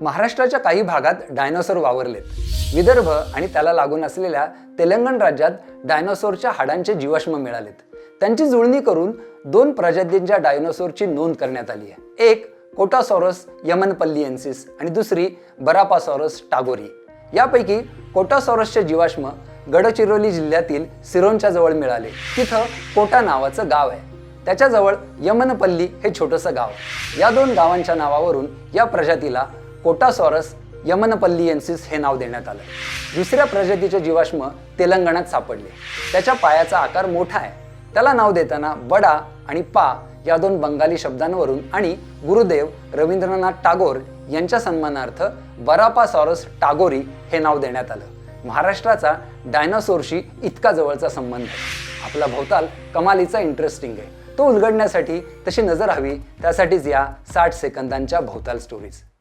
महाराष्ट्राच्या काही भागात डायनोसॉर वावरलेत. विदर्भ आणि त्याला लागून असलेल्या तेलंगण राज्यात डायनोसॉरच्या हाडांचे जीवाश्म मिळालेत. त्यांची जुळणी करून दोन प्रजातींच्या डायनोसॉरची नोंद करण्यात आली आहे. एक कोटासॉरस यमनपल्लियन्सिस आणि दुसरी बरापासॉरस टागोरी. यापैकी कोटासॉरसचे जीवाश्म गडचिरोली जिल्ह्यातील सिरोनच्या जवळ मिळाले. तिथं कोटा नावाचं गाव आहे. त्याच्याजवळ यमनपल्ली हे छोटंसं गाव या दोन गावांच्या नावावरून या प्रजातीला कोटासॉरस यमनपल्लियन्सिस हे नाव देण्यात आलं. दुसऱ्या प्रजातीचे जीवाश्म तेलंगणात सापडले. त्याच्या पायाचा आकार मोठा आहे. त्याला नाव देताना बडा आणि पा या दोन बंगाली शब्दांवरून आणि गुरुदेव रवींद्रनाथ टागोर यांच्या सन्मानार्थ बरापा सॉरस टागोरी हे नाव देण्यात आलं. महाराष्ट्राचा डायनासोरशी इतका जवळचा संबंध आपला भोवताल कमालीचा इंटरेस्टिंग आहे. तो उलगडण्यासाठी तशी नजर हवी त्यासाठीच या साठ सेकंदांच्या भोवताल स्टोरीज